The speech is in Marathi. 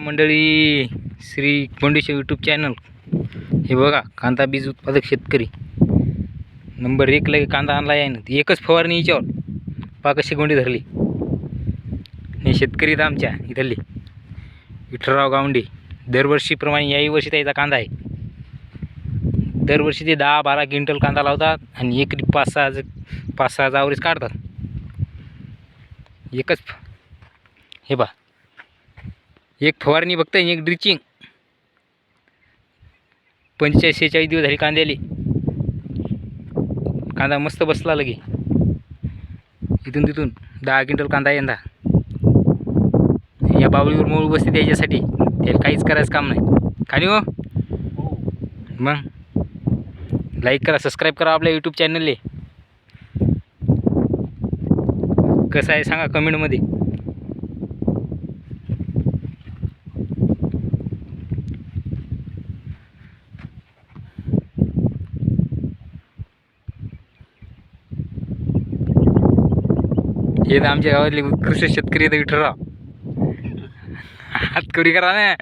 मंडळी श्री कोंडेश्वर यूट्यूब चॅनल हे बघा कांदा बीज उत्पादक शेतकरी. नंबर एक लगे कांदा आणला आहे ना एकच फवारणी याच्यावर. पा कशी गोंडी धरली. हे शेतकरी तर आमच्या इथली. विठ्ठलराव गावंडे दरवर्षीप्रमाणे याही वर्षी त्याचा कांदा आहे. दरवर्षी ते दहा बारा क्विंटल कांदा लावतात आणि एकरी पाच सहा पाच सहा जावरीच काढतात. एकच हे बा एक फवारणी बघताय एक ड्रिचिंग. पंचेचाळीस शेहेचाळीस दिवस झाले कांद्याले. कांदा मस्त बसला लगे. इथून तिथून दहा क्विंटल कांदा यंदा. या बावळीवर मूळ बसते त्याच्यासाठी. त्याला काहीच करायचं काम नाही. खाली हो. मग लाईक करा सबस्क्राईब करा आपल्या यूट्यूब चॅनलले कसं आहे सांगा कमेंटमध्ये हे तर आमच्या गावातले उत्कृष्ट शेतकरी आहेत विठ्ठलराव हातकरी करा ना.